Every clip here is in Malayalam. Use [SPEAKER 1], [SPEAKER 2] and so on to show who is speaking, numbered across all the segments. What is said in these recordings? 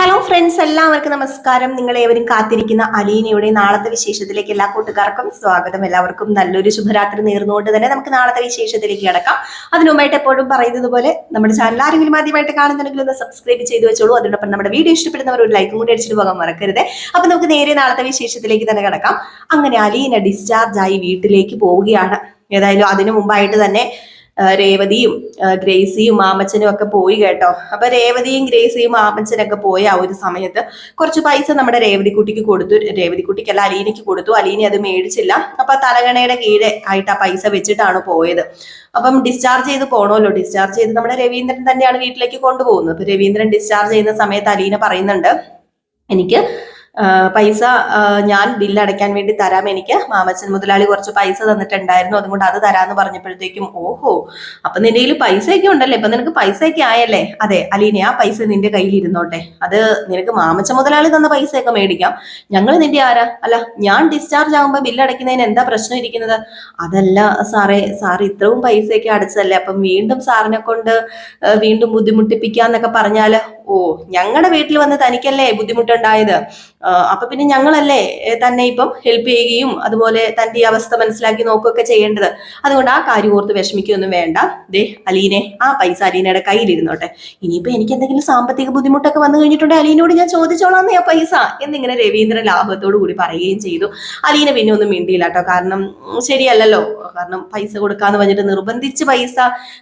[SPEAKER 1] ഹലോ ഫ്രണ്ട്സ് എല്ലാവർക്കും നമസ്കാരം. നിങ്ങൾ ഏവരും കാത്തിരിക്കുന്ന അലീനയുടെ നാളത്തെ വിശേഷത്തിലേക്ക് എല്ലാ കൂട്ടുകാർക്കും സ്വാഗതം. എല്ലാവർക്കും നല്ലൊരു ശുഭരാത്രി നേർന്നുകൊണ്ട് തന്നെ നമുക്ക് നാളത്തെ വിശേഷത്തിലേക്ക് കിടക്കാം. അതിനുമായിട്ട് എപ്പോഴും പറയുന്നത് പോലെ നമ്മുടെ ചാനൽ ആരെങ്കിലും ആദ്യമായിട്ട് കാണുന്നുണ്ടെങ്കിൽ ഒന്ന് സബ്സ്ക്രൈബ് ചെയ്ത് വെച്ചോളൂ. അതിനോടൊപ്പം നമ്മുടെ വീഡിയോ ഇഷ്ടപ്പെടുന്നവർ ഒരു ലൈക്കും കൂടി അടിച്ചിട്ട് പോകാൻ മറക്കരുത്. അപ്പൊ നമുക്ക് നേരെ നാളത്തെ വിശേഷത്തിലേക്ക് തന്നെ കിടക്കാം. അങ്ങനെ അലീന ഡിസ്ചാർജ് ആയി വീട്ടിലേക്ക് പോവുകയാണ്. ഏതായാലും അതിനു മുമ്പായിട്ട് തന്നെ രേവതിയും ഗ്രേസിയും മാമച്ചനും ഒക്കെ പോയി കേട്ടോ. അപ്പൊ രേവതിയും ഗ്രേസിയും മാമച്ചനൊക്കെ പോയ ആ ഒരു സമയത്ത് കുറച്ച് പൈസ നമ്മുടെ രേവതിക്കുട്ടിക്ക് കൊടുത്തു. രേവതിക്കുട്ടിക്കല്ല അലീനയ്ക്ക് കൊടുത്തു. അലീന അത് മേടിച്ചില്ല. അപ്പൊ തലകണയുടെ കീഴെ ആയിട്ട് ആ പൈസ വെച്ചിട്ടാണ് പോയത്. അപ്പം ഡിസ്ചാർജ് ചെയ്ത് പോകണമല്ലോ ഡിസ്ചാർജ് ചെയ്ത് നമ്മുടെ രവീന്ദ്രൻ തന്നെയാണ് വീട്ടിലേക്ക് കൊണ്ടുപോകുന്നത്. അപ്പൊ രവീന്ദ്രൻ ഡിസ്ചാർജ് ചെയ്യുന്ന സമയത്ത് അലീന പറയുന്നുണ്ട് എനിക്ക് പൈസ ഞാൻ ബില്ല് അടയ്ക്കാൻ വേണ്ടി തരാം എനിക്ക്. മാമച്ചൻ മുതലാളി കുറച്ച് പൈസ തന്നിട്ടുണ്ടായിരുന്നു. അതുകൊണ്ട് അത് തരാമെന്ന് പറഞ്ഞപ്പോഴത്തേക്കും ഓഹോ അപ്പൊ നിന്റെ കയ്യിൽ പൈസയൊക്കെ ഉണ്ടല്ലേ? ഇപ്പൊ നിനക്ക് പൈസയൊക്കെ ആയല്ലേ? അതെ അലീനെ ആ പൈസ നിന്റെ കയ്യിൽ ഇരുന്നോട്ടെ അത് നിനക്ക് മാമച്ച മുതലാളി തന്ന പൈസയൊക്കെ മേടിക്കാം. ഞങ്ങൾ നിന്റെ ആരാ? അല്ല ഞാൻ ഡിസ്ചാർജ് ആകുമ്പോൾ ബില്ല് അടയ്ക്കുന്നതിന് എന്താ പ്രശ്നം ഇരിക്കുന്നത്? അതല്ല സാറേ സാർ ഇത്രയും പൈസയൊക്കെ അടച്ചതല്ലേ? അപ്പം വീണ്ടും സാറിനെ കൊണ്ട് വീണ്ടും ബുദ്ധിമുട്ടിപ്പിക്കാന്നൊക്കെ പറഞ്ഞാൽ ഓ ഞങ്ങളുടെ വീട്ടിൽ വന്ന് തനിക്കല്ലേ ബുദ്ധിമുട്ടുണ്ടായത്? അപ്പൊ പിന്നെ ഞങ്ങളല്ലേ തന്നെ ഇപ്പം ഹെൽപ്പ് ചെയ്യുകയും അതുപോലെ തന്റെ അവസ്ഥ മനസ്സിലാക്കി നോക്കുകയൊക്കെ ചെയ്യേണ്ടത്. അതുകൊണ്ട് ആ കാര്യം ഓർത്ത് വിഷമിക്കുകയൊന്നും വേണ്ട. ദേ അലീനെ ആ പൈസ അലീനയുടെ കയ്യിലിരുന്നോട്ടെ. ഇനിയിപ്പോ എനിക്ക് എന്തെങ്കിലും സാമ്പത്തിക ബുദ്ധിമുട്ടൊക്കെ വന്നു കഴിഞ്ഞിട്ടുണ്ടെങ്കിൽ അലീനോട് ഞാൻ ചോദിച്ചോളാന്നേ ആ പൈസ എന്നിങ്ങനെ രവീന്ദ്രൻ ലാഭത്തോടു കൂടി പറയുകയും ചെയ്തു. അലീന പിന്നെ ഒന്നും മിണ്ടിയില്ല കേട്ടോ. കാരണം ശരിയല്ലല്ലോ. കാരണം പൈസ കൊടുക്കാന്ന് പറഞ്ഞിട്ട് നിർബന്ധിച്ച് പൈസ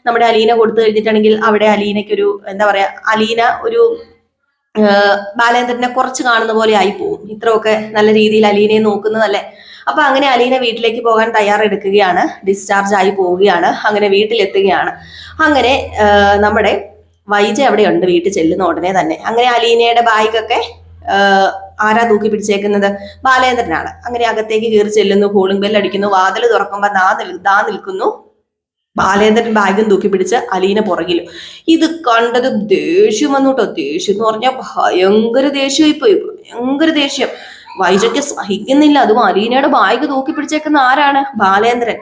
[SPEAKER 1] നമ്മുടെ അലീന കൊടുത്തു കഴിഞ്ഞിട്ടുണ്ടെങ്കിൽ അവിടെ അലീനയ്ക്കൊരു എന്താ പറയാ അലീന ഒരു ബാലേന്ദ്രനെ കുറച്ച് കാണുന്ന പോലെ ആയി പോകും. ഇത്രയൊക്കെ നല്ല രീതിയിൽ അലീനയെ നോക്കുന്നതല്ലേ? അപ്പൊ അങ്ങനെ അലീന വീട്ടിലേക്ക് പോകാൻ തയ്യാറെടുക്കുകയാണ്. ഡിസ്ചാർജ് ആയി പോവുകയാണ്. അങ്ങനെ വീട്ടിലെത്തുകയാണ്. അങ്ങനെ നമ്മുടെ വൈജ അവിടെയുണ്ട് വീട്ടിൽ ചെല്ലുന്ന ഉടനെ തന്നെ. അങ്ങനെ അലീനയുടെ ബാഗൊക്കെ ആരാ തൂക്കി പിടിച്ചേക്കുന്നത്? ബാലേന്ദ്രനാണ്. അങ്ങനെ അകത്തേക്ക് കയറി ചെല്ലുന്നു. ഹോളിംഗ് ബെല്ലടിക്കുന്നു വാതിൽ തുറക്കുമ്പോ ദാ നിൽ- ദാ നിൽക്കുന്നു. ബാലേന്ദ്രൻ ബാഗും തൂക്കി പിടിച്ച് അലീന പുറകിലും. ഇത് കണ്ടത് ദേഷ്യം വന്നു കേട്ടോ ദേഷ്യം എന്ന് പറഞ്ഞാൽ ഭയങ്കര ദേഷ്യമായി പോയി ഭയങ്കര ദേഷ്യം. വൈജയ്ക്ക് സഹിക്കുന്നില്ല. അതും അലീനയുടെ ബാഗ് തൂക്കി പിടിച്ചേക്കുന്ന ആരാണ്? ബാലേന്ദ്രൻ.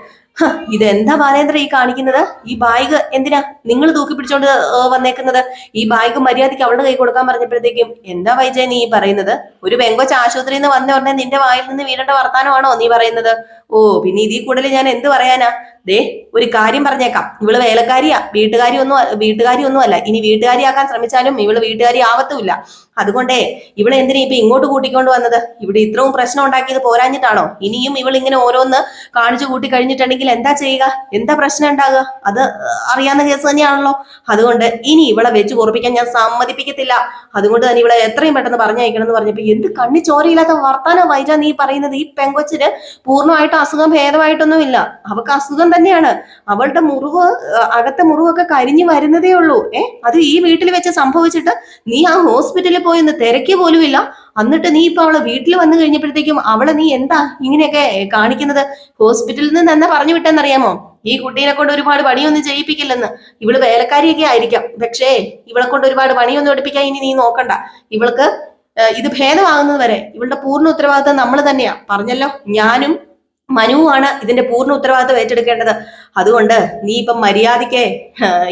[SPEAKER 1] ഇതെന്താ ബാലേന്ദ്രൻ ഈ കാണിക്കുന്നത്? ഈ ബാഗ് എന്തിനാ നിങ്ങൾ തൂക്കി പിടിച്ചോണ്ട് വന്നേക്കുന്നത്? ഈ ബാഗ് മര്യാദയ്ക്ക് അവളുടെ കൈ കൊടുക്കാൻ പറഞ്ഞപ്പോഴത്തേക്കും എന്താ വൈജയ നീ പറയുന്നത്? ഒരു പെങ്കൊച്ച് ആശുപത്രിയിൽ നിന്ന് വന്ന ഉടനെ നിന്റെ വായിൽ നിന്ന് വീടേണ്ട വർത്താനമാണോ നീ പറയുന്നത്? ഓ പിന്നെ ഇതിൽ കൂടുതൽ ഞാൻ എന്ത് പറയാനാ? ദേ ഒരു കാര്യം പറഞ്ഞേക്കാം. ഇവൾ വേലക്കാരിയാ. വീട്ടുകാരി ഒന്നും വീട്ടുകാരി ഒന്നും അല്ല. ഇനി വീട്ടുകാരിയാക്കാൻ ശ്രമിച്ചാലും ഇവൾ വീട്ടുകാരി ആവത്തുമില്ല. അതുകൊണ്ടേ ഇവളെ എന്തിനാ ഇപ്പൊ ഇങ്ങോട്ട് കൂട്ടിക്കൊണ്ട് വന്നത്? ഇവിടെ ഇത്രയും പ്രശ്നം ഉണ്ടാക്കിയത് പോരാഞ്ഞിട്ടാണോ? ഇനിയും ഇവൾ ഇങ്ങനെ ഓരോന്ന് കാണിച്ചു കൂട്ടി കഴിഞ്ഞിട്ടുണ്ടെങ്കിൽ എന്താ ചെയ്യുക? എന്താ പ്രശ്നം ഉണ്ടാകുക? അത് അറിയാവുന്ന കേസ് തന്നെയാണല്ലോ. അതുകൊണ്ട് ഇനി ഇവളെ വെച്ച് കുറിപ്പിക്കാൻ ഞാൻ സമ്മതിപ്പിക്കത്തില്ല. അതുകൊണ്ട് തന്നെ ഇവളെ എത്രയും പെട്ടെന്ന് പറഞ്ഞയക്കണം എന്ന് പറഞ്ഞപ്പോ എന്ത് കണ്ണി ചോരയില്ലാത്ത വർത്താനം വൈജ നീ പറയുന്നത്? ഈ പെങ്കൊച്ചിന് പൂർണമായിട്ട് അസുഖം ഭേദമായിട്ടൊന്നുമില്ല. അവൾക്ക് അസുഖം തന്നെയാണ്. അവളുടെ മുറിവ് അകത്തെ മുറിവൊക്കെ കരിഞ്ഞു വരുന്നതേ ഉള്ളൂ. ഏ അത് ഈ വീട്ടിൽ വെച്ച് സംഭവിച്ചിട്ട് നീ ആ ഹോസ്പിറ്റലിൽ പോയി ഒന്ന് തിരക്ക് പോലുമില്ല. എന്നിട്ട് നീ ഇപ്പൊ അവളെ വീട്ടിൽ വന്നു കഴിഞ്ഞപ്പോഴത്തേക്കും അവളെ നീ എന്താ ഇങ്ങനെയൊക്കെ കാണിക്കുന്നത്? ഹോസ്പിറ്റലിൽ നിന്ന് തന്നെ പറഞ്ഞു വിട്ടെന്നറിയാമോ? ഈ കുട്ടീനെ കൊണ്ട് ഒരുപാട് പണിയൊന്നും ചെയ്യിപ്പിക്കില്ലെന്ന്. ഇവൾ വേലക്കാരിയൊക്കെ ആയിരിക്കാം. പക്ഷേ ഇവളെ കൊണ്ട് ഒരുപാട് പണിയൊന്നും എടുപ്പിക്കാൻ ഇനി നീ നോക്കണ്ട. ഇവൾക്ക് ഇത് ഭേദമാകുന്നത് വരെ ഇവളുടെ പൂർണ ഉത്തരവാദിത്തം നമ്മൾ തന്നെയാ. പറഞ്ഞല്ലോ ഞാനും മനുവാണ് ഇതിന്റെ പൂർണ ഉത്തരവാദിത്വം ഏറ്റെടുക്കേണ്ടത്. അതുകൊണ്ട് നീ ഇപ്പം മര്യാദയ്ക്ക്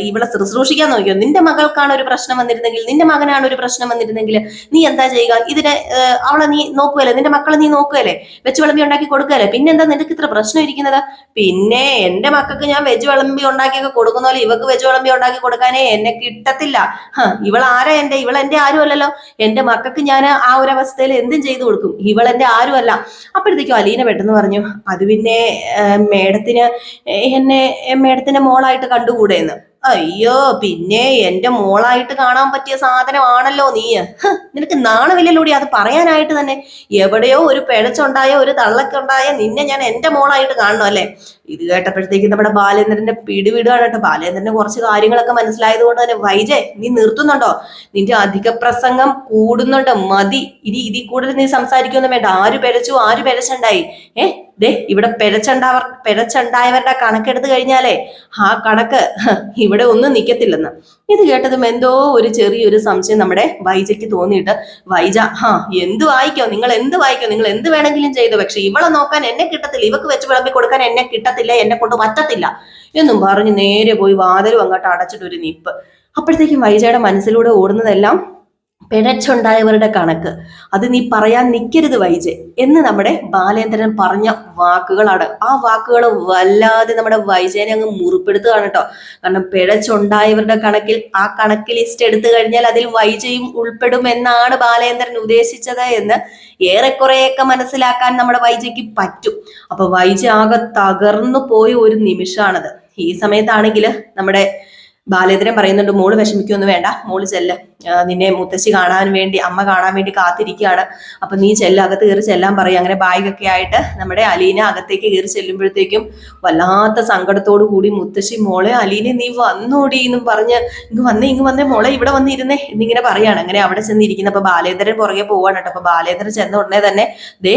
[SPEAKER 1] ഇവളെ ശുശ്രൂഷിക്കാൻ നോക്കിയോ നിന്റെ മകൾക്കാണ് ഒരു പ്രശ്നം വന്നിരുന്നെങ്കിൽ നിന്റെ മകനാണ് ഒരു പ്രശ്നം വന്നിരുന്നെങ്കിൽ നീ എന്താ ചെയ്യുക? ഇതിനെ അവളെ നീ നോക്കുകയല്ലേ? നിന്റെ മക്കളെ നീ നോക്കുകയല്ലേ? വെച്ച് വിളമ്പി ഉണ്ടാക്കി കൊടുക്കുകയല്ലേ? പിന്നെന്താ നിനക്ക് ഇത്ര പ്രശ്നം ഇരിക്കുന്നത്? പിന്നെ എന്റെ മക്കൾക്ക് ഞാൻ വെജ് വിളമ്പി ഉണ്ടാക്കിയൊക്കെ കൊടുക്കുന്ന പോലെ ഇവക്ക് വെജ് വിളമ്പി ഉണ്ടാക്കി കൊടുക്കാനേ എന്നെ കിട്ടത്തില്ല. ഇവൾ ആരാ എന്റെ? ഇവൾ എന്റെ ആരുമല്ലല്ലോ. എന്റെ മക്കൾക്ക് ഞാൻ ആ ഒരു അവസ്ഥയിൽ എന്തും ചെയ്തു കൊടുക്കും. ഇവൾ എന്റെ ആരുമല്ല. അപ്പോഴത്തേക്കും അലീന പെട്ടെന്ന് പറഞ്ഞു അത് പിന്നെ മേഡത്തിന് എന്നെ മേഡത്തിന്റെ മോളായിട്ട് കണ്ടുകൂടെന്ന്? അയ്യോ പിന്നെ എന്റെ മോളായിട്ട് കാണാൻ പറ്റിയ സാധനമാണല്ലോ നീ. നിനക്ക് നാണമില്ലല്ലോടി അത് പറയാനായിട്ട് തന്നെ എവിടെയോ ഒരു പിഴച്ചുണ്ടായ ഒരു തള്ളക്കുണ്ടായ നിന്നെ ഞാൻ എന്റെ മോളായിട്ട് കാണണം അല്ലേ? ഇത് കേട്ടപ്പോഴത്തേക്ക് നമ്മുടെ ബാലേന്ദ്രന്റെ പിടിവിടുകയാണ് കേട്ടോ. ബാലേന്ദ്രന് കുറച്ച് കാര്യങ്ങളൊക്കെ മനസ്സിലായത് കൊണ്ട് തന്നെ വൈജയ് നീ നിർത്തുന്നുണ്ടോ? നിന്റെ അധിക പ്രസംഗം കൂടുന്നുണ്ട്. മതി. ഇനി ഇതിൽ കൂടുതൽ നീ സംസാരിക്കൊന്നും വേണ്ട. ആര് പിഴച്ചു ആര് പിഴച്ചുണ്ടായി? ഏ? ദേ ഇവിടെ പിഴച്ചുണ്ടാവർ പിഴച്ചുണ്ടായവരുടെ കണക്കെടുത്ത് കഴിഞ്ഞാലേ ആ കണക്ക് ഇവിടെ ഒന്നും നിൽക്കത്തില്ലെന്ന് ഇത് കേട്ടതും എന്തോ ഒരു ചെറിയൊരു സംശയം നമ്മുടെ വൈജയ്ക്ക് തോന്നിയിട്ട് വൈജ ആ എന്ത് വായിക്കോ? നിങ്ങൾ എന്ത് വായിക്കോ? നിങ്ങൾ എന്ത് വേണമെങ്കിലും ചെയ്തു. പക്ഷെ ഇവളെ നോക്കാൻ എന്നെ കിട്ടത്തില്ല. ഇവക്ക് വെച്ച് വിളമ്പി കൊടുക്കാൻ എന്നെ കിട്ടത്തില്ല എന്നെ കൊണ്ട് പറ്റത്തില്ല എന്നും പറഞ്ഞ് നേരെ പോയി വാതിലും അങ്ങോട്ട് അടച്ചിട്ട് ഒരു നിപ്പ്. അപ്പോഴത്തേക്കും വൈജയുടെ മനസ്സിലൂടെ ഓടുന്നതെല്ലാം പിഴച്ചുണ്ടായവരുടെ കണക്ക്. അത് നീ പറയാൻ നിൽക്കരുത് വൈജെ എന്ന് നമ്മുടെ ബാലേന്ദ്രൻ പറഞ്ഞ വാക്കുകളാണ്. ആ വാക്കുകൾ വല്ലാതെ നമ്മുടെ വൈജയനെ അങ്ങ് മുറിപ്പെടുത്തുകയാണ് കേട്ടോ. കാരണം പിഴച്ചുണ്ടായവരുടെ കണക്കിൽ ആ കണക്ക് ലിസ്റ്റ് എടുത്തു കഴിഞ്ഞാൽ അതിൽ വൈജയും ഉൾപ്പെടും എന്നാണ് ബാലേന്ദ്രൻ ഉദ്ദേശിച്ചത് എന്ന് ഏറെക്കുറെയൊക്കെ മനസ്സിലാക്കാൻ നമ്മുടെ വൈജയ്ക്ക് പറ്റും. അപ്പൊ വൈജ ആകെ തകർന്നു പോയ ഒരു നിമിഷമാണത് ഈ സമയത്താണെങ്കിൽ നമ്മുടെ ബാലേന്ദ്രൻ പറയുന്നുണ്ട് മോൾ വിഷമിക്കൊന്നും വേണ്ട. മോൾ ചെല്ല്. നിന്നെ മുത്തശ്ശി കാണാൻ വേണ്ടി അമ്മ കാണാൻ വേണ്ടി കാത്തിരിക്കുകയാണ്. അപ്പൊ നീ ചെല്ല അകത്ത് കയറി ചെല്ലാൻ പറയും. അങ്ങനെ ബാഗൊക്കെ ആയിട്ട് നമ്മുടെ അലീന അകത്തേക്ക് കയറി ചെല്ലുമ്പോഴത്തേക്കും വല്ലാത്ത സങ്കടത്തോടു കൂടി മുത്തശ്ശി മോളെ അലീനെ നീ വന്നോടി എന്നും പറഞ്ഞ് ഇങ്ങ് വന്നേ ഇങ്ങ് വന്നേ മോളെ ഇവിടെ വന്നിരുന്നേ എന്നിങ്ങനെ പറയാണ്. അങ്ങനെ അവിടെ ചെന്നിരിക്കുന്ന അപ്പൊ ബാലേന്ദ്രൻ പുറകെ പോവാണ് കേട്ടോ. അപ്പൊ ബാലേന്ദ്രൻ ചെന്ന ഉടനെ തന്നെ ദേ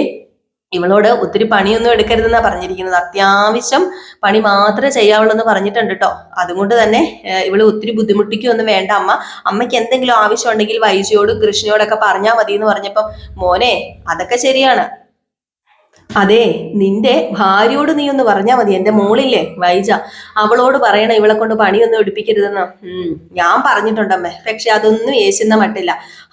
[SPEAKER 1] ഇവളോട് ഒത്തിരി പണിയൊന്നും എടുക്കരുതെന്നാ പറഞ്ഞിരിക്കുന്നത്. അത്യാവശ്യം പണി മാത്രമേ ചെയ്യാവുള്ളൂ എന്ന് പറഞ്ഞിട്ടുണ്ട് കേട്ടോ അതുകൊണ്ട് തന്നെ ഇവൾ ഒത്തിരി ബുദ്ധിമുട്ടിക്കൊന്നും വേണ്ട അമ്മ. അമ്മയ്ക്ക് എന്തെങ്കിലും ആവശ്യം ഉണ്ടെങ്കിൽ വൈജിയോടും കൃഷ്ണയോടൊക്കെ പറഞ്ഞാൽ മതി എന്ന് പറഞ്ഞപ്പം മോനെ അതൊക്കെ ശരിയാണ്. അതെ നിന്റെ ഭാര്യയോട് നീ ഒന്ന് പറഞ്ഞാൽ മതി. എന്റെ മോളില്ലേ വൈജ. അവളോട് പറയണ ഇവളെ കൊണ്ട് പണിയൊന്നും എടുപ്പിക്കരുതെന്ന്. ഞാൻ പറഞ്ഞിട്ടുണ്ടമ്മേ. പക്ഷെ അതൊന്നും യേശുന്ന മട്ടില്ല.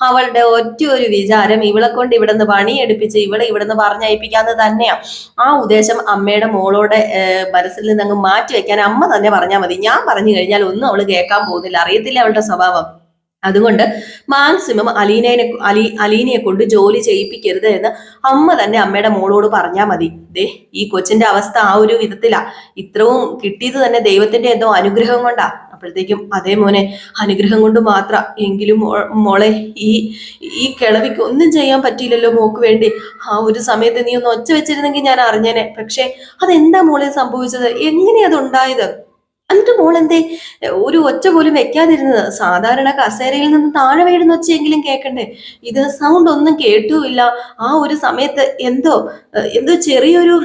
[SPEAKER 1] അവളുടെ ഒറ്റ ഒരു വിചാരം ഇവളെ കൊണ്ട് ഇവിടുന്ന് പണി എടുപ്പിച്ച് ഇവളെ ഇവിടുന്ന് പറഞ്ഞയപ്പിക്കാന്ന് തന്നെയാ. ആ ഉദ്ദേശം അമ്മയുടെ മോളോടെ മനസ്സിൽ നിന്ന് അങ്ങ് മാറ്റി വെക്കാൻ അമ്മ തന്നെ പറഞ്ഞാൽ മതി. ഞാൻ പറഞ്ഞു കഴിഞ്ഞാൽ ഒന്നും അവൾ കേൾക്കാൻ പോകുന്നില്ല. അറിയത്തില്ല അവളുടെ സ്വഭാവം? അതുകൊണ്ട് മാക്സിമം അലീനയെ അലി അലീനയെ കൊണ്ട് ജോലി ചെയ്യിപ്പിക്കരുത് എന്ന് അമ്മ തന്നെ അമ്മയുടെ മോളോട് പറഞ്ഞാൽ മതി. ദേ ഈ കൊച്ചിന്റെ അവസ്ഥ ആ ഒരു വിധത്തിലാ. ഇത്രവും കിട്ടിയത് തന്നെ ദൈവത്തിന്റെ എന്തോ അനുഗ്രഹം കൊണ്ടാ. അപ്പോഴത്തേക്കും അതേ മോനെ അനുഗ്രഹം കൊണ്ട് മാത്രം എങ്കിലും മോളെ ഈ ഈ കിളവിക്ക് ഒന്നും ചെയ്യാൻ പറ്റിയില്ലല്ലോ മോക്ക് വേണ്ടി. ആ ഒരു സമയത്ത് നീ ഒന്ന് ഒച്ച വെച്ചിരുന്നെങ്കിൽ ഞാൻ അറിഞ്ഞേനെ. പക്ഷെ അതെന്താ മോളെ സംഭവിച്ചത്? എങ്ങനെയാ അത് ഉണ്ടായത് എന്നിട്ട് മോൾ എന്തേ? ഒരു ഒച്ച പോലും വെക്കാതിരുന്നത്. സാധാരണ കസേരയിൽ നിന്ന് താഴെ വീഴുന്ന ഒച്ചയെങ്കിലും കേൾക്കണ്ടേ ഇത് സൗണ്ട് ഒന്നും കേട്ടുമില്ല ആ ഒരു സമയത്ത് എന്തോ എന്തോ ചെറിയൊരു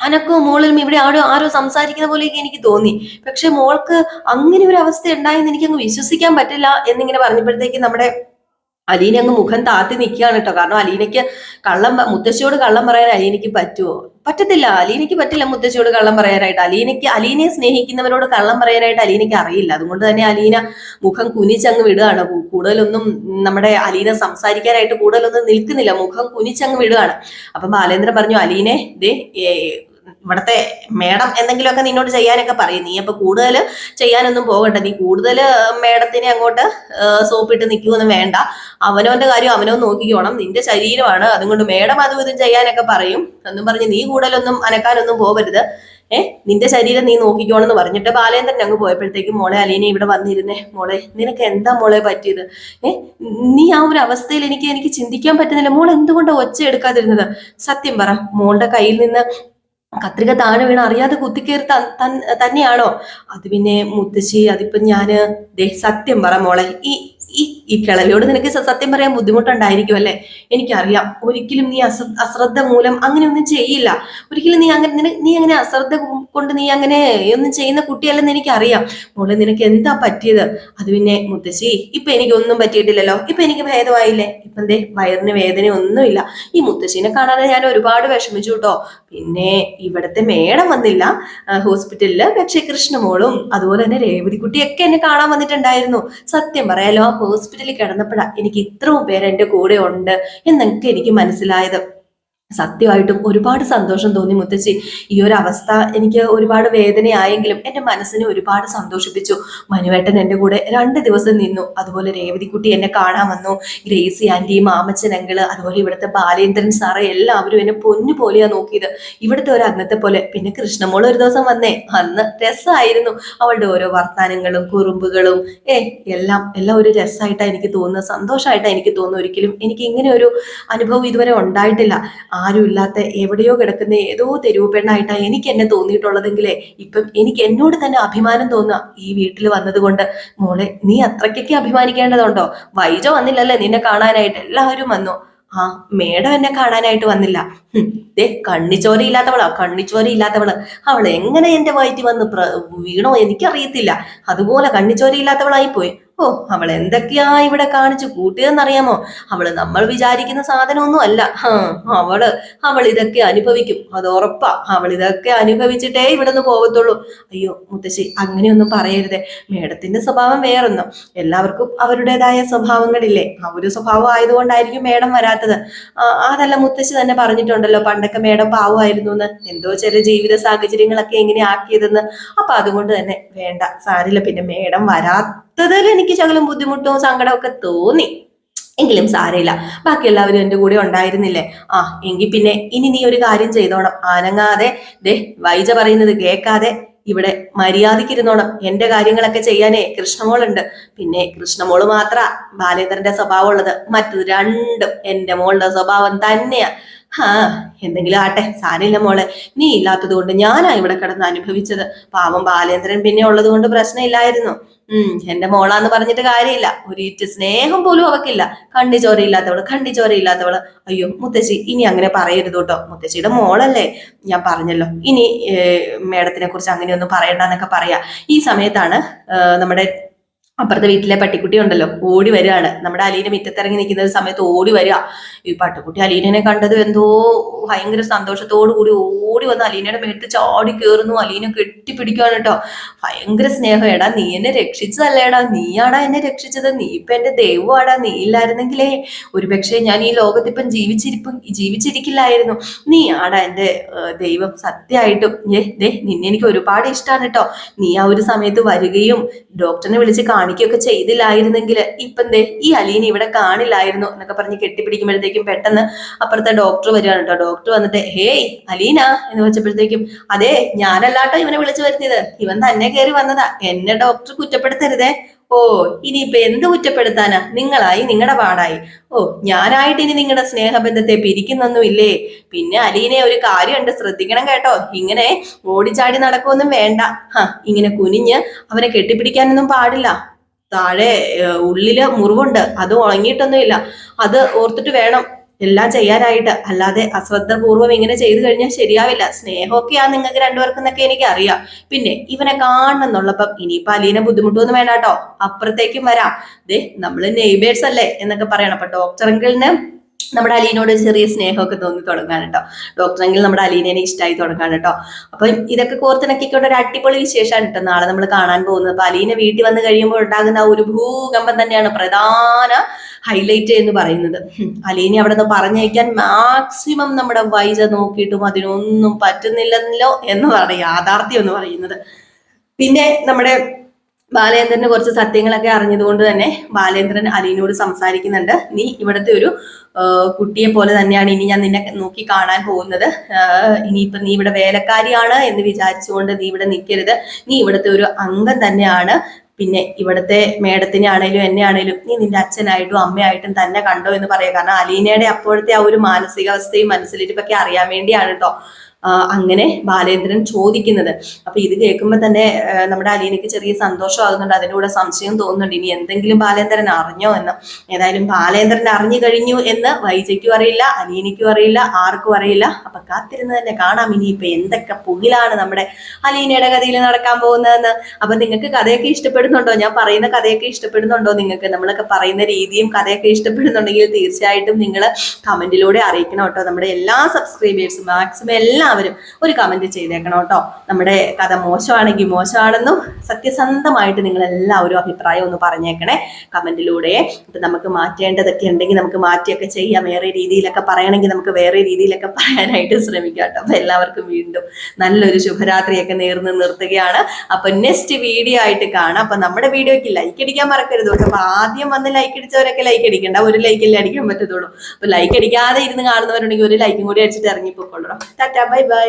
[SPEAKER 1] അനക്കോ മോളിലും ഇവിടെ ആരോ ആരോ സംസാരിക്കുന്ന പോലെയൊക്കെ എനിക്ക് തോന്നി. പക്ഷെ മോൾക്ക് അങ്ങനെ ഒരു അവസ്ഥ ഉണ്ടായെന്ന് എനിക്കങ്ങ് വിശ്വസിക്കാൻ പറ്റില്ല എന്നിങ്ങനെ പറഞ്ഞപ്പോഴത്തേക്ക് നമ്മുടെ അലീന അങ്ങ് മുഖം താത്തി നിൽക്കുകയാണ് കേട്ടോ. കാരണം അലീനയ്ക്ക് കള്ളം മുത്തശ്ശിയോട് കള്ളം പറയാൻ അലീനയ്ക്ക് പറ്റുമോ? പറ്റത്തില്ല. അലീനയ്ക്ക് പറ്റില്ല മുത്തശ്ശിയോട് കള്ളം പറയാനായിട്ട്. അലീനയ്ക്ക് അലീനയെ സ്നേഹിക്കുന്നവരോട് കള്ളം പറയാനായിട്ട് അലീനയ്ക്ക് അറിയില്ല. അതുകൊണ്ട് തന്നെ അലീന മുഖം കുനിച്ചങ്ങ് വിടുകയാണ്. കൂടുതലൊന്നും നമ്മുടെ അലീന സംസാരിക്കാനായിട്ട് കൂടുതലൊന്നും നിൽക്കുന്നില്ല. മുഖം കുനിച്ചങ്ങ് വിടുകയാണ്. അപ്പം ബാലേന്ദ്രൻ പറഞ്ഞു അലീനെ ദേ ഇവിടത്തെ മേഡം എന്തെങ്കിലുമൊക്കെ നിന്നോട് ചെയ്യാനൊക്കെ പറയും. നീ അപ്പൊ കൂടുതൽ ചെയ്യാനൊന്നും പോകണ്ട. നീ കൂടുതൽ മേഡത്തിനെ അങ്ങോട്ട് സോപ്പിട്ട് നിൽക്കുമെന്ന് വേണ്ട. അവനവന്റെ കാര്യം അവനോ നോക്കിക്കോണം. നിന്റെ ശരീരമാണ്. അതുകൊണ്ട് മേഡം അതും ഇതും ചെയ്യാനൊക്കെ പറയും. എന്നും പറഞ്ഞ് നീ കൂടുതലൊന്നും അനക്കാനൊന്നും പോകരുത്. ഏ നിന്റെ ശരീരം നീ നോക്കിക്കോണം എന്ന് പറഞ്ഞിട്ട് ബാലേന്ദ്രൻ അങ്ങ് പോയപ്പോഴത്തേക്കും മോളെ അലീനെ ഇവിടെ വന്നിരുന്നേ. മോളെ നിനക്ക് എന്താ മോളെ പറ്റിയത്? ഏ നീ ആ ഒരു അവസ്ഥയിൽ എനിക്ക് എനിക്ക് ചിന്തിക്കാൻ പറ്റുന്നില്ല. മോൾ എന്തുകൊണ്ടാണ് ഒച്ച എടുക്കാതിരുന്നത്? സത്യം പറ. മോളുടെ കയ്യിൽ നിന്ന് കത്രിക താഴെ വീണ അറിയാതെ കുത്തിക്കേറി തന്നെയാണോ? അത് പിന്നെ മുത്തശ്ശി അതിപ്പോ ഞാൻ സത്യം പറ മോളെ ഈ ഈ ഈ കിളലിയോട് നിനക്ക് സത്യം പറയാൻ ബുദ്ധിമുട്ടുണ്ടായിരിക്കും അല്ലേ? എനിക്കറിയാം. ഒരിക്കലും നീ അശ്ര അശ്രദ്ധ മൂലം അങ്ങനെ ഒന്നും ചെയ്യില്ല. ഒരിക്കലും നീ അങ്ങനെ നീ അങ്ങനെ അശ്രദ്ധ കൊണ്ട് നീ അങ്ങനെ ഒന്നും ചെയ്യുന്ന കുട്ടിയല്ലെന്ന് എനിക്കറിയാം. മോളെ നിനക്ക് എന്താ പറ്റിയത്? അത് പിന്നെ മുത്തശ്ശി ഇപ്പൊ എനിക്ക് ഒന്നും പറ്റിയിട്ടില്ലല്ലോ. ഇപ്പൊ എനിക്ക് ഭേദമായില്ലേ? ഇപ്പൊ എന്തേ? വയറിന് വേദന ഒന്നുമില്ല ഈ മുത്തശ്ശീനെ കാണാതെ ഞാൻ ഒരുപാട് വിഷമിച്ചു കേട്ടോ. പിന്നെ ഇവിടുത്തെ മേഡം വന്നില്ല. ഹോസ്പിറ്റലിൽ പക്ഷേ കൃഷ്ണമോളും അതുപോലെ തന്നെ രേവതിക്കുട്ടിയൊക്കെ എന്നെ കാണാൻ വന്നിട്ടുണ്ടായിരുന്നു. സത്യം പറയാലോ ആ ഹോസ്പിറ്റലിൽ കിടന്നപ്പോഴാണ് എനിക്ക് ഇത്രയും പേര് എന്റെ കൂടെ ഉണ്ട് എന്നൊക്കെ എനിക്ക് മനസ്സിലായത്. സത്യമായിട്ടും ഒരുപാട് സന്തോഷം തോന്നി മുത്തച്ഛി. ഈ ഒരു അവസ്ഥ എനിക്ക് ഒരുപാട് വേദനയായെങ്കിലും എന്റെ മനസ്സിനെ ഒരുപാട് സന്തോഷിപ്പിച്ചു. മനുവേട്ടൻ എന്റെ കൂടെ രണ്ട് ദിവസം നിന്നു. അതുപോലെ രേവതിക്കുട്ടി എന്നെ കാണാൻ വന്നു. ഗ്രേസി ആന്റി മാമച്ചൻ അതുപോലെ ഇവിടുത്തെ ബാലേന്ദ്രൻ സാറ് എല്ലാവരും എന്നെ പൊന്നു പോലെയാണ് നോക്കിയത്. ഇവിടുത്തെ ഒരു അന്നത്തെ പോലെ. പിന്നെ കൃഷ്ണമോൾ ഒരു ദിവസം വന്നേ. അന്ന് രസമായിരുന്നു അവളുടെ ഓരോ വർത്താനങ്ങളും കുറുമ്പുകളും ഏ എല്ലാം എല്ലാം ഒരു രസമായിട്ടാണ് എനിക്ക് തോന്നുന്നത്. സന്തോഷമായിട്ടാണ് എനിക്ക് തോന്നുന്നത്. ഒരിക്കലും എനിക്ക് ഇങ്ങനെ ഒരു അനുഭവം ഇതുവരെ ഉണ്ടായിട്ടില്ല. ആരും ഇല്ലാത്ത എവിടെയോ കിടക്കുന്ന ഏതോ തെരുവ് പെണ്ണായിട്ടാണ് എനിക്ക് എന്നെ തോന്നിയിട്ടുള്ളതെങ്കിലേ. ഇപ്പം എനിക്ക് എന്നോട് തന്നെ അഭിമാനം തോന്നുക ഈ വീട്ടിൽ വന്നതുകൊണ്ട്. മോളെ നീ അത്രയ്ക്കൊക്കെ അഭിമാനിക്കേണ്ടതുണ്ടോ? വൈജ വന്നില്ലല്ലേ നിന്നെ കാണാനായിട്ട്? എല്ലാവരും വന്നു. ആ മേഡം എന്നെ കാണാനായിട്ട് വന്നില്ല. ദേ കണ്ണിച്ചോര ഇല്ലാത്തവളാ കണ്ണിച്ചോര ഇല്ലാത്തവൾ. അവൾ എങ്ങനെ എന്റെ വയറ്റി വന്ന് വീണോ എനിക്കറിയത്തില്ല. അതുപോലെ കണ്ണിച്ചോര ഇല്ലാത്തവളായി പോയി ഓ അവൾ എന്തൊക്കെയാ ഇവിടെ കാണിച്ചു? കൂട്ടിയെന്നറിയാമോ അവൾ നമ്മൾ വിചാരിക്കുന്ന സാധനമൊന്നും അല്ല. അവൾ അവൾ ഇതൊക്കെ അനുഭവിക്കും. അത് ഉറപ്പാ. അവൾ ഇതൊക്കെ അനുഭവിച്ചിട്ടേ ഇവിടെ നിന്ന് പോകത്തുള്ളൂ അയ്യോ മുത്തശ്ശി അങ്ങനെയൊന്നും പറയരുതേ. മേഡത്തിന്റെ സ്വഭാവം വേറൊന്നും. എല്ലാവർക്കും അവരുടേതായ സ്വഭാവങ്ങളില്ലേ. ആ ഒരു സ്വഭാവം ആയതുകൊണ്ടായിരിക്കും മേഡം വരാത്തത്. അതല്ല മുത്തശ്ശി തന്നെ പറഞ്ഞിട്ടുണ്ടല്ലോ പണ്ടൊക്കെ മേഡം പാവമായിരുന്നു എന്ന് എന്തോ ചില ജീവിത സാഹചര്യങ്ങളൊക്കെ എങ്ങനെ ആക്കിയതെന്ന്. അപ്പൊ അതുകൊണ്ട് തന്നെ വേണ്ട സാരില്ല. പിന്നെ മേഡം വരാത്തതിൽ എനിക്ക് ശകലം ബുദ്ധിമുട്ടും സങ്കടമൊക്കെ തോന്നി. എങ്കിലും സാരയില്ല ബാക്കി എല്ലാവരും എന്റെ കൂടെ ഉണ്ടായിരുന്നില്ലേ? ആ എങ്കിൽ പിന്നെ ഇനി നീ ഒരു കാര്യം ചെയ്തോണം. ആനങ്ങാതെ ദേ വൈജ പറയുന്നത് കേൾക്കാതെ ഇവിടെ മര്യാദക്കിരുന്നോണം എന്റെ കാര്യങ്ങളൊക്കെ ചെയ്യാനേ കൃഷ്ണമോളുണ്ട്. പിന്നെ കൃഷ്ണമോൾ മാത്ര ബാലേന്ദ്രന്റെ സ്വഭാവം ഉള്ളത് മറ്റത് രണ്ടും എന്റെ മോളുടെ സ്വഭാവം തന്നെയാ. ഹാ എന്തെങ്കിലും ആട്ടെ. സാരമില്ല മോളെ. നീ ഇല്ലാത്തത് കൊണ്ട് ഞാനാ ഇവിടെ കിടന്ന് അനുഭവിച്ചത്. പാവം ബാലേന്ദ്രൻ പിന്നെ ഉള്ളത് കൊണ്ട് പ്രശ്നമില്ലായിരുന്നു. ഉം എന്റെ മോളാന്ന് പറഞ്ഞിട്ട് കാര്യമില്ല. ഒരു ഇറ്റ് സ്നേഹം പോലും അവക്കില്ല. കണ്ണി ചോരയില്ലാത്തവൾ കണ്ണി ചോരയില്ലാത്തവൾ അയ്യോ മുത്തശ്ശി ഇനി അങ്ങനെ പറയരുത് കേട്ടോ. മുത്തശ്ശിയുടെ മോളല്ലേ? ഞാൻ പറഞ്ഞല്ലോ. ഇനി മേഡത്തിനെ കുറിച്ച് അങ്ങനെയൊന്നും പറയണ്ടെന്നൊക്കെ പറയാ. ഈ സമയത്താണ് നമ്മുടെ അപ്പുറത്തെ വീട്ടിലെ പട്ടിക്കുട്ടി ഉണ്ടല്ലോ ഓടി വരികയാണ്. നമ്മുടെ അലീന മുറ്റത്തിറങ്ങി നിൽക്കുന്ന ഒരു സമയത്ത് ഓടി വരിക. ഈ പട്ടിക്കുട്ടി അലീനനെ കണ്ടത് എന്തോ ഭയങ്കര സന്തോഷത്തോടു കൂടി ഓടി വന്ന് അലീനയുടെ മേത്ത് ചാടി കയറുന്നു അലീന കെട്ടിപ്പിടിക്കുകയാണ് കേട്ടോ. ഭയങ്കര സ്നേഹം. എടാ നീ എന്നെ രക്ഷിച്ചതല്ലേടാ? നീയാടാ എന്നെ രക്ഷിച്ചത്? നീ ഇപ്പൊ എന്റെ ദൈവമാടാ. നീ ഇല്ലായിരുന്നെങ്കിലേ ഒരുപക്ഷെ ഞാൻ ഈ ലോകത്തിപ്പം ജീവിച്ചിരിപ്പും ജീവിച്ചിരിക്കില്ലായിരുന്നു. നീ ആടാ എന്റെ ദൈവം. സത്യമായിട്ടും. ഏ ദേ നിന്നെ എനിക്ക് ഒരുപാട് ഇഷ്ടമാണ് കേട്ടോ. നീ ആ ഒരു സമയത്ത് വരികയും ഡോക്ടറിനെ വിളിച്ച് കാണിക്കുകയൊക്കെ ചെയ്തില്ലായിരുന്നെങ്കിൽ ഇപ്പം ദേ ഈ അലീന ഇവിടെ കാണില്ലായിരുന്നു എന്നൊക്കെ പറഞ്ഞ് കെട്ടിപ്പിടിക്കുമ്പോഴത്തേക്കും പെട്ടെന്ന് അപ്പുറത്തെ ഡോക്ടർ വരികയാണ് കേട്ടോ ഡോക്ടർ വന്നിട്ട് ഹേയ് അലീന എന്ന് വെച്ചപ്പോഴത്തേക്കും അതെ ഞാനല്ലാട്ടോ ഇവനെ വിളിച്ചു വരുത്തിയത്. ഇവൻ തന്നെ കയറി വന്നതാ. എന്നെ ഡോക്ടർ കുറ്റപ്പെടുത്തരുതേ. ഓ ഇനിയിപ്പൊ എന്ത് കുറ്റപ്പെടുത്താനാ? നിങ്ങളായി നിങ്ങളുടെ പാടായി. ഓ ഞാനായിട്ട് ഇനി നിങ്ങളുടെ സ്നേഹബന്ധത്തെ പിരിക്കുന്നൊന്നും ഇല്ലേ പിന്നെ അലീനെ ഒരു കാര്യമുണ്ട് ശ്രദ്ധിക്കണം കേട്ടോ. ഇങ്ങനെ ഓടിച്ചാടി നടക്കുമൊന്നും വേണ്ട. ഹ ഇങ്ങനെ കുനിഞ്ഞ് അവനെ കെട്ടിപ്പിടിക്കാനൊന്നും പാടില്ല. താഴെ ഉള്ളിൽ മുറിവുണ്ട്. അത് ഉണങ്ങിയിട്ടൊന്നുമില്ല. അത് ഓർത്തിട്ട് വേണം എല്ലാം ചെയ്യാനായിട്ട്. അല്ലാതെ അശ്രദ്ധപൂർവം ഇങ്ങനെ ചെയ്തു കഴിഞ്ഞാൽ ശരിയാവില്ല. സ്നേഹമൊക്കെയാ നിങ്ങൾക്ക് രണ്ടുപേർക്കും എന്നൊക്കെ എനിക്ക് അറിയാം പിന്നെ ഇവനെ കാണണം എന്നുള്ളപ്പം ഇനിയിപ്പൊ അലീനെ ബുദ്ധിമുട്ടൊന്നും വേണ്ട കേട്ടോ അപ്പുറത്തേക്കും വരാം. ദേ നമ്മൾ നെയ്ബേഴ്സ് അല്ലേ എന്നൊക്കെ പറയണം. അപ്പൊ ഡോക്ടർ അങ്കിളിന് നമ്മുടെ അലീനോട് ചെറിയ സ്നേഹമൊക്കെ തോന്നി തുടങ്ങാൻ കേട്ടോ ഡോക്ടർ അങ്കിൾ നമ്മുടെ അലീനെ ഇഷ്ടമായി തുടങ്ങാൻ കേട്ടോ അപ്പൊ ഇതൊക്കെ കോർത്തിണക്കിക്കൊണ്ട് ഒരു അടിപൊളി വിശേഷമാണ് കേട്ടോ. നാളെ നമ്മൾ കാണാൻ പോകുന്നത്. അപ്പൊ അലീന വീട്ടിൽ വന്ന് കഴിയുമ്പോൾ ഉണ്ടാകുന്ന ഒരു ഭൂകമ്പം തന്നെയാണ് പ്രധാന ഹൈലൈറ്റ് എന്ന് പറയുന്നത്. അലീനെ അവിടെ നിന്ന് പറഞ്ഞയക്കാൻ മാക്സിമം നമ്മുടെ വൈജ നോക്കിയിട്ടും അതിനൊന്നും പറ്റുന്നില്ലല്ലോ എന്നതാണ് യാഥാർത്ഥ്യം എന്ന് പറയുന്നത്. പിന്നെ നമ്മുടെ ബാലേന്ദ്രന് കുറച്ച് സത്യങ്ങളൊക്കെ അറിഞ്ഞതുകൊണ്ട് തന്നെ ബാലേന്ദ്രൻ അലീനോട് സംസാരിക്കുന്നുണ്ട്. നീ ഇവിടുത്തെ ഒരു കുട്ടിയെ പോലെ തന്നെയാണ് ഇനി ഞാൻ നിന്നെ നോക്കി കാണാൻ പോകുന്നത്. ഇനിയിപ്പം നീ ഇവിടെ വേലക്കാരിയാണ് എന്ന് വിചാരിച്ചുകൊണ്ട് നീ ഇവിടെ നിൽക്കരുത്. നീ ഇവിടുത്തെ ഒരു അംഗം തന്നെയാണ്. പിന്നെ ഇവിടുത്തെ മേഡത്തിനെ ആണേലും എന്നെ ആണേലും നീ നിന്റെ അച്ഛനായിട്ടും അമ്മയായിട്ടും തന്നെ കണ്ടോ എന്ന് പറയാം. കാരണം അലീനയുടെ അപ്പോഴത്തെ ആ ഒരു മാനസികാവസ്ഥയും മനസ്സിലിരിപ്പൊക്കെ അറിയാൻ വേണ്ടിയാണ് കേട്ടോ അങ്ങനെ ബാലേന്ദ്രൻ ചോദിക്കുന്നത്. അപ്പൊ ഇത് കേൾക്കുമ്പോൾ തന്നെ നമ്മുടെ അലീനയ്ക്ക് ചെറിയ സന്തോഷമാകുന്നുണ്ട്. അതിന്റെ കൂടെ സംശയം തോന്നുന്നുണ്ട്. ഇനി എന്തെങ്കിലും ബാലേന്ദ്രൻ അറിഞ്ഞോ എന്ന്. ഏതായാലും ബാലേന്ദ്രൻ അറിഞ്ഞു കഴിഞ്ഞു എന്ന് വൈജയ്ക്കും അറിയില്ല അലീനയ്ക്കും അറിയില്ല ആർക്കും അറിയില്ല. അപ്പൊ കാത്തിരുന്ന് തന്നെ കാണാം. ഇനി ഇപ്പൊ എന്തൊക്കെ പുകിലാണ് നമ്മുടെ അലീനയുടെ കഥയിൽ നടക്കാൻ പോകുന്നതെന്ന്. അപ്പൊ നിങ്ങൾക്ക് കഥയൊക്കെ ഇഷ്ടപ്പെടുന്നുണ്ടോ? ഞാൻ പറയുന്ന കഥയൊക്കെ ഇഷ്ടപ്പെടുന്നുണ്ടോ നിങ്ങൾക്ക്? നമ്മളൊക്കെ പറയുന്ന രീതിയും കഥയൊക്കെ ഇഷ്ടപ്പെടുന്നുണ്ടെങ്കിൽ തീർച്ചയായിട്ടും നിങ്ങൾ കമന്റിലൂടെ അറിയിക്കണം കേട്ടോ. നമ്മുടെ എല്ലാ സബ്സ്ക്രൈബേഴ്സും മാക്സിമം എല്ലാവരും ഒരു കമന്റ് ചെയ്തേക്കണം കേട്ടോ. നമ്മുടെ കഥ മോശമാണെങ്കിൽ മോശമാണെന്നും സത്യസന്ധമായിട്ട് നിങ്ങൾ എല്ലാവരും അഭിപ്രായം ഒന്ന് പറഞ്ഞേക്കണേ. കമന്റിലൂടെ ഇപ്പൊ നമുക്ക് മാറ്റേണ്ടതൊക്കെ ഉണ്ടെങ്കിൽ നമുക്ക് മാറ്റിയൊക്കെ ചെയ്യാം. വേറെ രീതിയിലൊക്കെ പറയണമെങ്കിൽ നമുക്ക് വേറെ രീതിയിലൊക്കെ പറയാനായിട്ട് ശ്രമിക്കാം കേട്ടോ. അപ്പൊ എല്ലാവർക്കും വീണ്ടും നല്ലൊരു ശുഭരാത്രിയൊക്കെ നേർന്ന് നിർത്തുകയാണ്. അപ്പൊ നെക്സ്റ്റ് വീഡിയോ ആയിട്ട് കാണാം. അപ്പൊ നമ്മുടെ വീഡിയോക്ക് ലൈക്ക് അടിക്കാൻ മറക്കരുത് അപ്പൊ ആദ്യം വന്ന് ലൈക്ക് അടിച്ചവരൊക്കെ ലൈക്ക് അടിക്കണ്ട. ഒരു ലൈക്കല്ലേ അടിക്കാൻ പറ്റത്തുള്ളൂ. അപ്പൊ ലൈക്ക് അടിക്കാതെ ഇരുന്ന് കാണുന്നവരുണ്ടെങ്കിൽ ഒരു ലൈക്കും കൂടി അടിച്ചിട്ട് ഇറങ്ങിപ്പോയിക്കൊള്ളണം ടാറ്റാ ബൈ. ബൈ